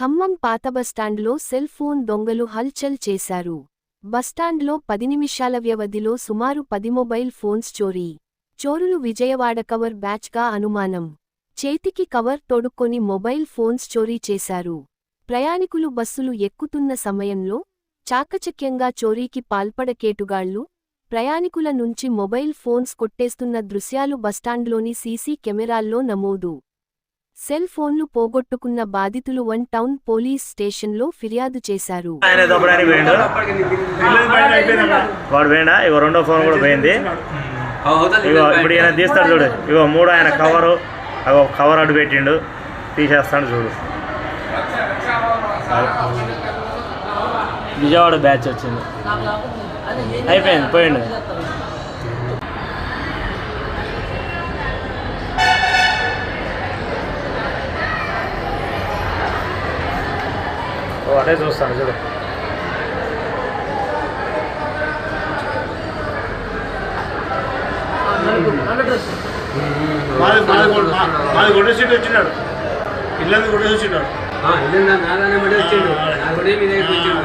ఖమ్మం పాత బస్టాండ్లో cell phone దొంగలు హల్చల్ చేశారు. బస్టాండ్లో పది నిమిషాల వ్యవధిలో సుమారు పది మొబైల్ ఫోన్స్ చోరీ. చోరులు విజయవాడ కవర్ బ్యాచ్గా అనుమానం. చేతికి కవర్ తొడుక్కొని మొబైల్ ఫోన్స్ చోరీ చేశారు. ప్రయాణికులు బస్సులు ఎక్కుతున్న సమయంలో చాకచక్యంగా చోరీకి పాల్పడకేటుగాళ్ళు ప్రయాణికుల నుంచి మొబైల్ ఫోన్స్ కొట్టేస్తున్న దృశ్యాలు బస్టాండ్లోని సీసీ కెమెరాల్లో నమోదు. సెల్ ఫోన్లు పోగొట్టుకున్న బాధితులు వన్ టౌన్ పోలీస్ స్టేషన్లో ఫిర్యాదు చేశారు. వాడు ఇగో రెండో ఫోన్ కూడా పోయింది. ఇగో ఇప్పుడు ఈయన తీస్తాడు చూడు. ఇగో మూడు ఆయన కవరు. అగో కవర్ అడ్డు పెట్టిండు. తీసేస్తాడు చూడు. విజయవాడ బ్యాచ్ వచ్చింది. అయిపోయింది పోయిండు. అదే చూస్తాను చూడు. మాది కొట్టే సీట్ వచ్చినాడు. ఇల్లంది కొట్టేసి వచ్చినాడు. ఇల్లు నాదానే పడి వచ్చిండు. నా కూడా మీ దగ్గరికి వచ్చిండు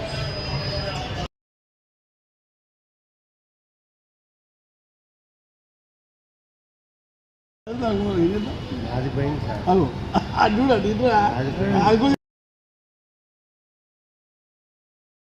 అది పోయింది సార్. చూడండి అది